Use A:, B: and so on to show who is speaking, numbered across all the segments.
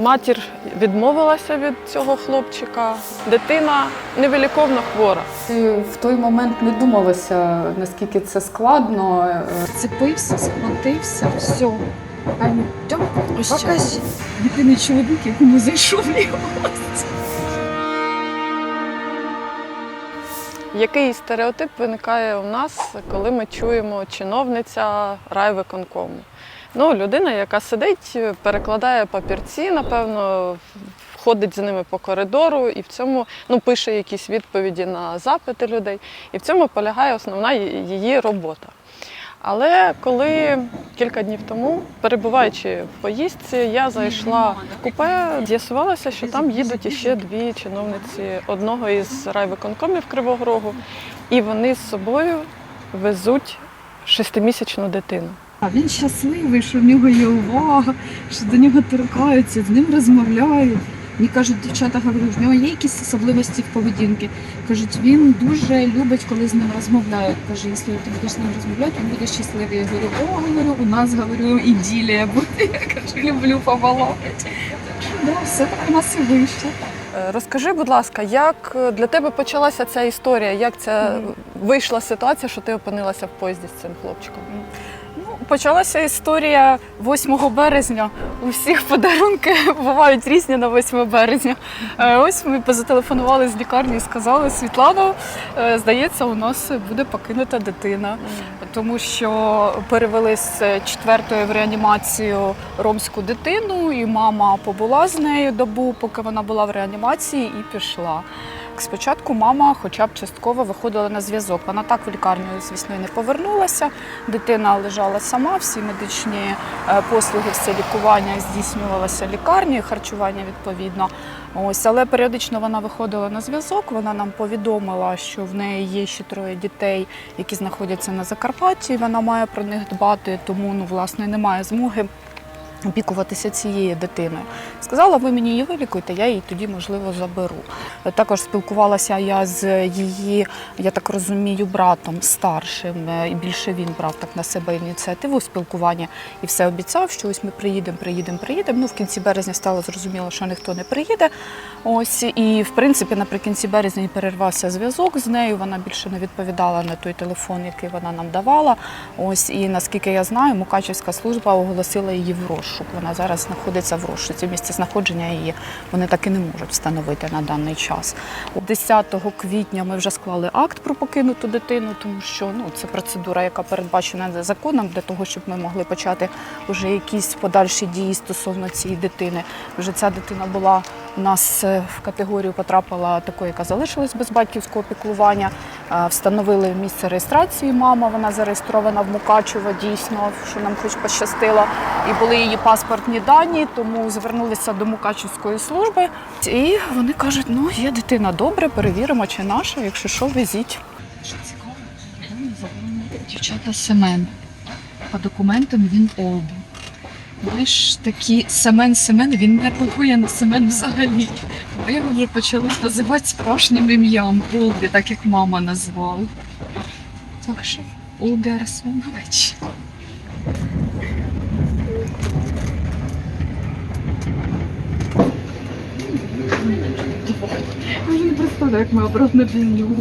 A: Матір відмовилася від цього хлопчика. Дитина невиліковно хвора.
B: Ти в той момент не думалося, наскільки це складно. Е,
C: Цепився, схватився, все. Ані, покажи. Єдиний чоловік, якому зайшов в його.
A: Який стереотип виникає у нас, коли ми чуємо чиновниця райвиконкому? Ну, людина, яка сидить, перекладає папірці, напевно, ходить з ними по коридору і в цьому ну, пише якісь відповіді на запити людей. І в цьому полягає основна її робота. Але коли кілька днів тому, перебуваючи в поїздці, я зайшла в купе, з'ясувалося, що там їдуть іще дві чиновниці одного із райвиконкомів Кривого Рогу, і вони з собою везуть шестимісячну дитину.
C: А він щасливий, що в нього є увага, що до нього торкаються, з ним розмовляють. Мені кажуть, дівчата говорять, в нього є якісь особливості в поведінки. Кажуть, він дуже любить, коли з ним розмовляють. Каже, якщо ти будеш з ним розмовляти, він буде щасливий. Я говорю, о, говорю, у нас говорю, іділія буде. Я кажу, люблю побалакати. Да, все так у нас і вийшло.
A: Е, Розкажи, будь ласка, як для тебе почалася ця історія? Як ця вийшла ситуація, що ти опинилася в поїзді з цим хлопчиком?
D: Почалася історія 8 березня. У всіх подарунки бувають різні на 8 березня. Е, Ось ми позателефонували з лікарні і сказали, Світлано, е, здається, у нас буде покинута дитина, тому що перевели з четвертої в реанімацію ромську дитину, і мама побула з нею добу, поки вона була в реанімації, і пішла. Спочатку мама, хоча б частково виходила на зв'язок. Вона так в лікарню, звісно, і не повернулася. Дитина лежала сама, всі медичні е, послуги, все лікування здійснювалося лікарні, харчування відповідно. Ось, але періодично вона виходила на зв'язок. Вона нам повідомила, що в неї є ще троє дітей, які знаходяться на Закарпатті. і Вона має про них дбати, тому ну власне немає змоги. Опікуватися цією дитиною. Сказала, ви мені її вилікуйте, я її тоді, можливо, заберу. Також спілкувалася я з її, я так розумію, братом старшим, е, і більше він брав так на себе ініціативу спілкування і все обіцяв, що ось ми приїдемо, приїдемо, приїдемо. Ну, в кінці березня стало зрозуміло, що ніхто не приїде. Ось і в принципі наприкінці березня перервався зв'язок з нею. Вона більше не відповідала на той телефон, який вона нам давала. Ось і наскільки я знаю, Мукачівська служба оголосила її в розшук. Вона зараз знаходиться в розшуці. Місце знаходження її вони так і не можуть встановити на даний час. 10 квітня ми вже склали акт про покинуту дитину, тому що ну це процедура, яка передбачена законом для того, щоб ми могли почати вже якісь подальші дії стосовно цієї дитини. Вже ця дитина була нас е, в категорію потрапила такою, яка залишилась без батьківського піклування. Е, Встановили місце реєстрації. Мама вона зареєстрована в Мукачево. Дійсно, що нам хоч пощастило, і були її паспортні дані, тому звернулися до Мукачівської служби. І вони кажуть: ну є дитина добре, перевіримо, чи наша, якщо що, везіть.
C: Дівчата Семен. По документам він Олбі. Ж такі Семен Семен, він не реагує на Семен взагалі. Ми його вже почали називати справжнім ім'ям Олбі, так як мама назвала. Так що Олбі Арсенович. Я не представляю, як ми обратно для нього.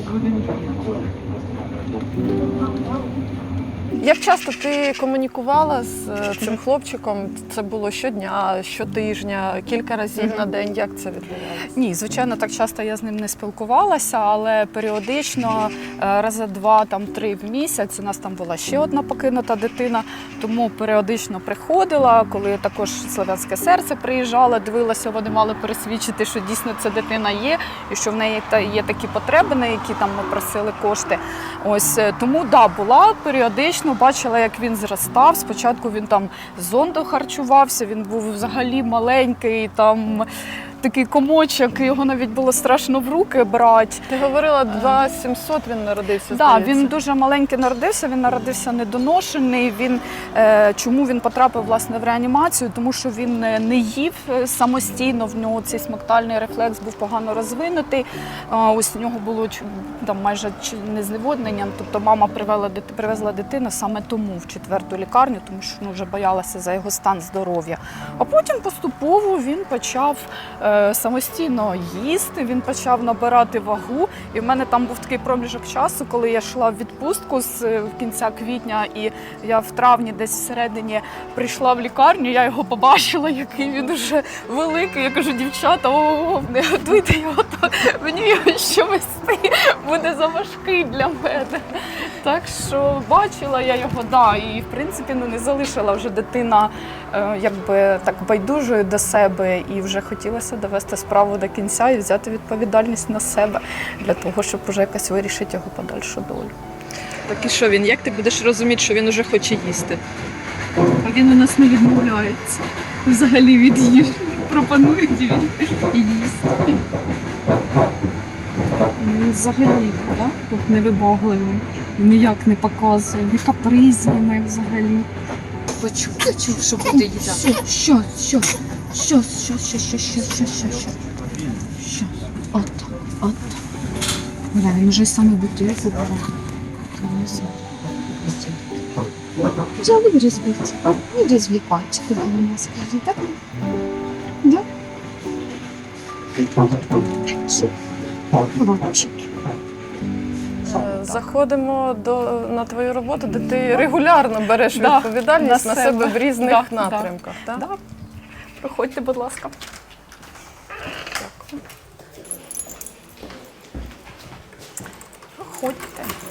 A: Як часто ти комунікувала з е, цим хлопчиком? Це було щодня, щотижня, кілька разів на день. Як це відбувалося?
D: Ні, звичайно, так часто я з ним не спілкувалася, але періодично е, рази два, там три в місяць. У нас там була ще одна покинута дитина, тому періодично приходила, коли також слов'янське серце приїжджало, дивилася, вони мали пересвідчити, що дійсно ця дитина є, і що в неї є такі потреби, на які там ми просили кошти. Ось е, тому да, була періодично, бачила, як він зростав. Спочатку він там зондо харчувався, він був взагалі маленький, там
E: такий комочок, його навіть було страшно в руки брати.
A: Ти говорила 2700 він народився.
E: Так, він дуже маленький народився, він народився недоношений. Він, е, чому він потрапив власне в реанімацію? Тому що він е, не їв е, самостійно, в нього цей смоктальний рефлекс був погано розвинутий. А, ось у нього було там майже не зневоднення. Тобто мама привела, привезла дитину саме тому в четверту лікарню, тому що ну, вже боялася за його стан здоров'я. А потім поступово він почав е, самостійно їсти, він почав набирати вагу. І в мене там був такий проміжок часу, коли я йшла в відпустку з е, кінця квітня, і я в травні, десь всередині, прийшла в лікарню. Я його побачила, який він уже великий. Я кажу, дівчата, о, не готуйте його, то мені його ще вести буде заважкий для мене. Так що бачила я його, да, і в принципі ну, не залишила вже дитина е, якби так байдужою до себе, і вже хотілося довести справу до кінця і взяти відповідальність на себе для того, щоб вже якось вирішити його подальшу долю.
A: Так і що він? Як ти будеш розуміти, що він уже хоче їсти?
C: А він у нас не відмовляється. Взагалі від їжі. Пропонують і він їсть. Він взагалі да? тут невибагливий. Ніяк не показує, не капризний взагалі.
F: Почув, почув, що буде їда.
C: Що, що, що, що, що, що, що, що, що, що, що. Що? От, от. Бля, він вже саме бутилку брав.
F: Взяли і розвивці. Не розвивайте, коли мене скажете, так? Да?
A: Е, заходимо до на твою роботу, де ти регулярно береш відповідальність
E: на
A: себе в різних напрямках. Так?
E: Проходьте, будь ласка. Проходьте.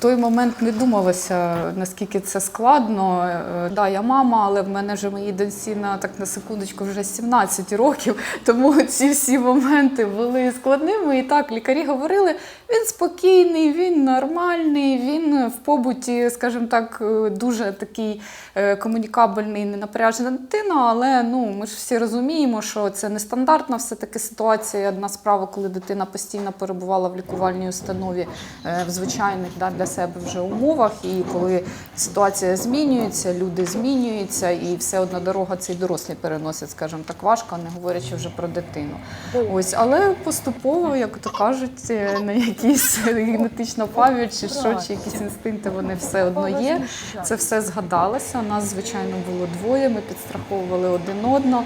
D: Той момент не думалося, наскільки це складно. Е, Да, я мама, але в мене вже моїй доньці на так на секундочку вже 17 років. Тому ці всі моменти були складними. І так лікарі говорили: він спокійний, він нормальний, він в побуті, скажімо так, е, дуже такий е, комунікабельний, ненапряжена дитина. Але ну ми ж всі розуміємо, що це нестандартна все-таки ситуація. Одна справа, коли дитина постійно перебувала в лікувальній установі в звичайних да, для себе вже умовах, і коли ситуація змінюється, люди змінюються, і все одна дорога цей дорослі переносять, скажімо так, важко, не говорячи вже про дитину. Ось, але поступово, як то кажуть, е, на якісь генетична пам'ять чи що, чи якісь інстинкти вони все одно є. Це все згадалося. Нас, звичайно, було двоє. Ми підстраховували один одного.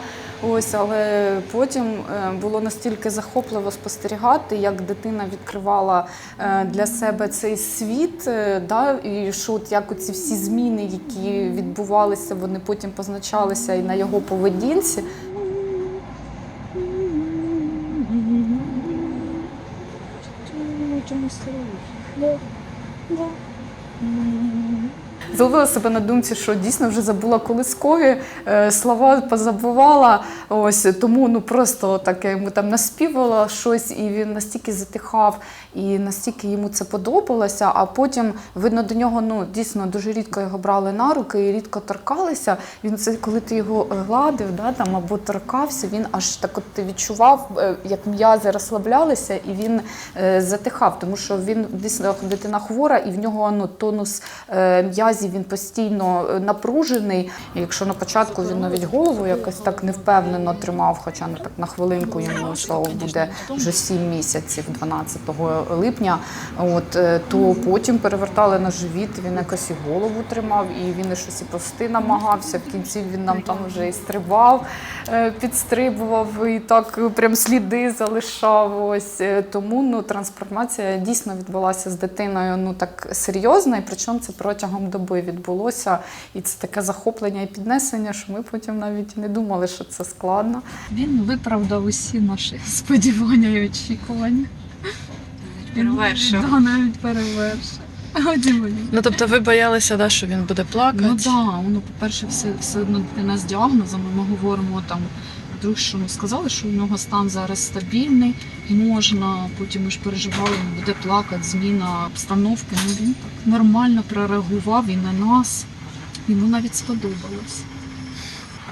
D: Ось, але потім е, було настільки захопливо спостерігати, як дитина відкривала е, для себе цей світ, е, да, і що от як ці всі зміни, які відбувалися, вони потім позначалися і на його поведінці. Зловила себе на думці, що дійсно вже забула колискові е, слова, позабувала. Ось тому ну просто так йому там наспівала щось, і він настільки затихав, і настільки йому це подобалося. А потім, видно, до нього ну дійсно дуже рідко його брали на руки і рідко торкалися. Він це, коли ти його гладив, да, там або торкався, він аж так от відчував, е, як м'язи розслаблялися, і він е, затихав, тому що він дійсно дитина хвора, і в нього ну, тонус е, м'язів він постійно е, напружений. Якщо на початку він навіть голову якось так невпевнено тримав, хоча ну, так на хвилинку йому слава буде вже 7 місяців, 12 липня. От е, то потім перевертали на живіт. Він якось і голову тримав, і він і щось і повсти намагався. В кінці він нам там вже і стрибав, е, підстрибував і так прям сліди залишав. Ось тому ну трансформація дійсно відбулася з дитиною. Ну так серйозно, і причому це протягом доби відбулося. І це таке захоплення і піднесення, що ми потім навіть не думали, що це складно.
C: Він виправдав усі наші сподівання і очікування.
F: Перевершив.
C: Да, навіть перевершив.
A: Ну тобто ви боялися, да, що він буде плакати?
C: Ну так, да, воно, по-перше, все, все одно дитина з діагнозами. Ми говоримо там, що сказали, що у нього стан зараз стабільний, можна, потім ми ж переживали, він буде плакати, зміна обстановки. Ну він так нормально прореагував і на нас. Йому навіть сподобалось.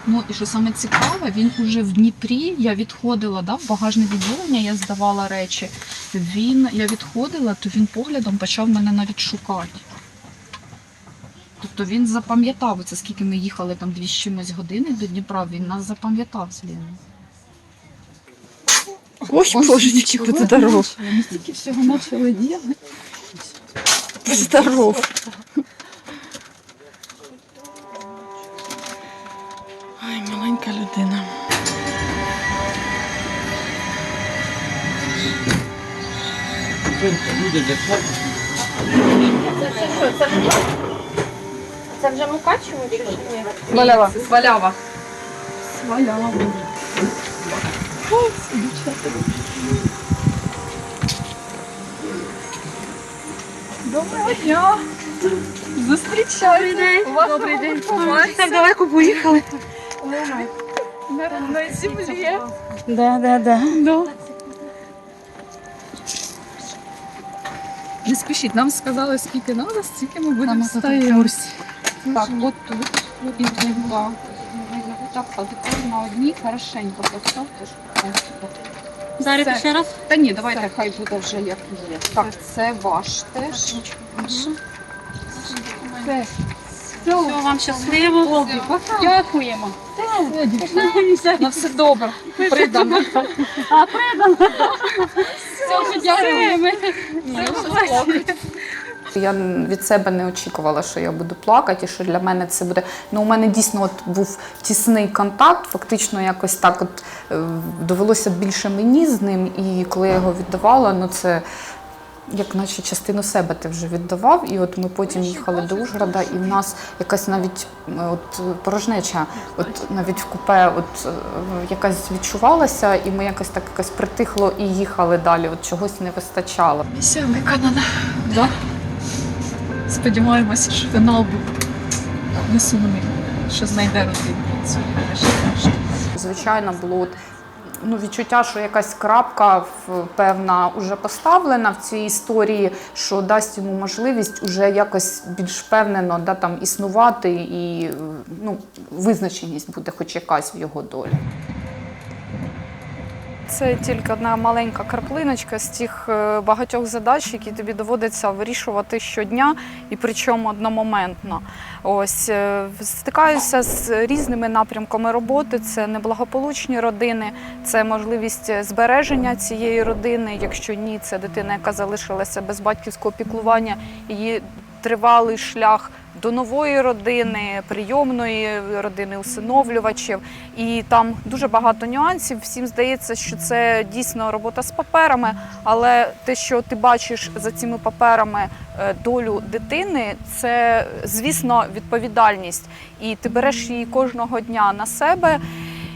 C: Ну і що саме цікаве, він уже в Дніпрі. Я відходила да, в багажне відділення, я здавала речі. Він, я відходила, то він поглядом почав мене навіть шукати. Тобто він запам'ятав це, скільки ми їхали там дві з чимось години до Дніпра, він нас запам'ятав з Леною.
A: Ось, божечки,
C: нічого
A: будь здоров.
C: Ми стільки всього почали робити.
A: Здоров. Ай, маленька людина.
G: Це вже Мукачево чи ні?
A: Малява.
C: Свалява. Свалява. Доброго дня! Зустрічаю! Добрий день!
G: Так далеко поїхали.
C: На, землі.
G: Да, да, да.
C: Не спішіть, нам сказали, скільки треба, стільки ми будемо стояти. Так, от тут два. Так, тепер на одній хорошенько поставте.
G: Зараз
C: Все.
G: ще раз.
C: Та ні, давайте хай буде вже як є. Так, це ваш теж. Це.
G: Всього вам щасливо.
C: Дякуємо. На все добре. Придано.
G: А придано.
C: Все, дякуємо.
B: Я від себе не очікувала, що я буду плакати, і що для мене це буде. Ну, у мене дійсно от був тісний контакт. Фактично, якось так от е, довелося більше мені з ним. І коли я його віддавала, ну це. Як наче частину себе ти вже віддавав, і от ми потім їхали до Ужгорода, і в нас якась навіть е, от порожнеча, от навіть в купе, от е, якась відчувалася, і ми якось так якось притихло і їхали далі. От чогось не вистачало.
C: Місія виконана. Да? Сподіваємося, що фінал буде не сумний, що знайде родину.
B: Звичайно, було ну, відчуття, що якась крапка певна вже поставлена в цій історії, що дасть йому можливість уже якось більш впевнено да, там, існувати, і ну, визначеність буде хоч якась в його долі.
D: Це тільки одна маленька краплиночка з тих е, багатьох задач, які тобі доводиться вирішувати щодня і причому одномоментно. Ось е, стикаюся з різними напрямками роботи. Це неблагополучні родини, це можливість збереження цієї родини. Якщо ні, це дитина, яка залишилася без батьківського піклування, її тривалий шлях до нової родини, прийомної родини, усиновлювачів. І там дуже багато нюансів. Всім здається, що це дійсно робота з паперами, але те, що ти бачиш за цими паперами е, долю дитини, це, звісно, відповідальність. І ти береш її кожного дня на себе.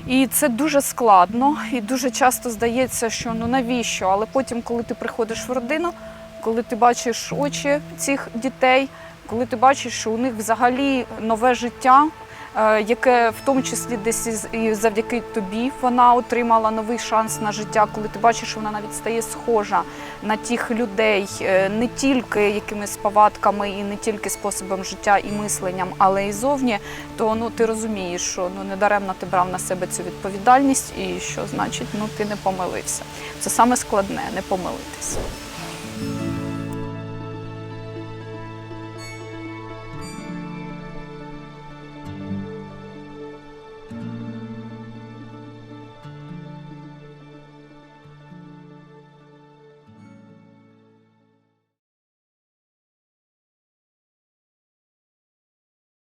D: І це дуже складно, і дуже часто здається, що ну навіщо? Але потім, коли ти приходиш в родину, коли ти бачиш очі цих дітей, коли ти бачиш, що у них взагалі нове життя, е, яке в тому числі десь і завдяки тобі вона отримала новий шанс на життя, коли ти бачиш, що вона навіть стає схожа на тих людей, е, не тільки якимись повадками і не тільки способом життя і мисленням, але і зовні, то ну ти розумієш, що ну недаремно ти брав на себе цю відповідальність, і що значить, ну ти не помилився. Це саме складне не помилитися.